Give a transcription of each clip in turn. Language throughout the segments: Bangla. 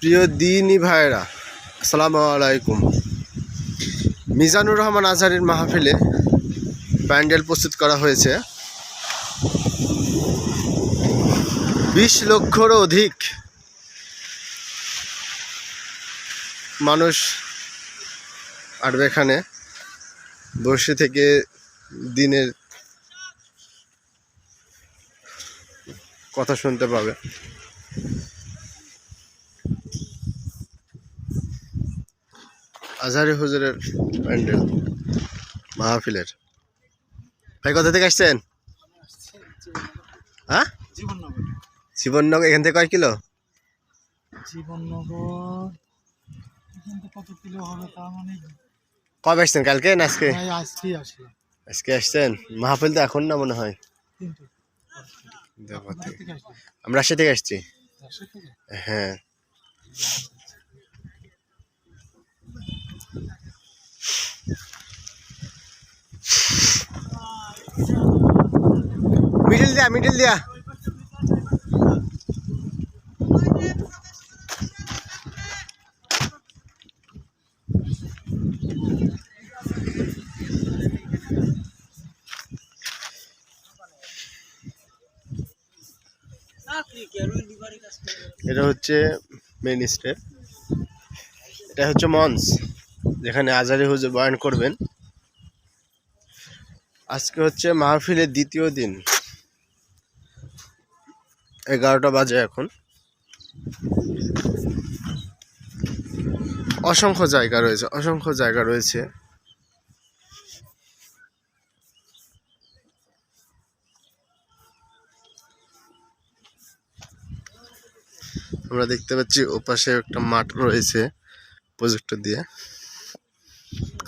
প্রিয় দিনই ভাইরা আসসালামু আলাইকুম। মিজানুর রহমান আজহারের মাহফিলে প্যান্ডেল প্রস্তুত করা হয়েছে। বিশ লক্ষরও অধিক মানুষ আসবে এখানে। বসে থেকে দিনের কথা শুনতে পাবে। আজহারি হুজুরের প্যান্ডেল মাহফিলের। ভাই কোথা থেকে আসছেন? হ্যাঁ? জীবননগর এখান থেকে কয় কিলো? জীবননগর কত কিলো হবে তা মানে কবে আসছেন কালকে না আজকে? আজকে আসছেন? মাহফিল তো এখন না মনে হয়? আমরা রাজশাহী থেকে আসছি। হ্যাঁ। মিডিল দিয়া মিডিল দিয়া। এটা হচ্ছে মেন স্টেপ এটা হচ্ছে মঞ্চ, যেখানে আজারি হুজুর বয়ান করবেন। আজকে হচ্ছে মাহফিলের দ্বিতীয় দিন। এগারোটা বাজে এখন। অসংখ্য জায়গা রয়েছে, অসংখ্য জায়গা রয়েছে। আমরা দেখতে পাচ্ছি ওপাশে একটা মাঠ রয়েছে প্রজেক্টর দিয়ে,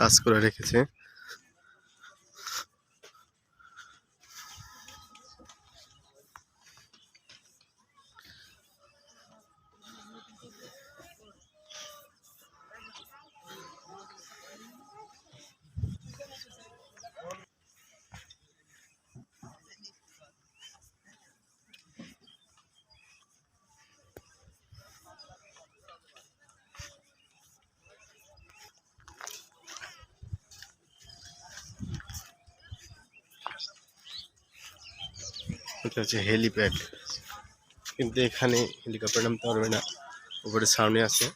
কাজ করে রেখেছে। এটা হচ্ছে হেলিপ্যাড কিন্তু এখানে হেলিকপ্টার নামতে পারবে না উপরে সামনে আছে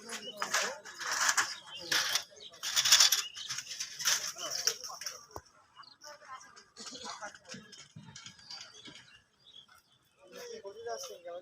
Thank you. আসছেন কেন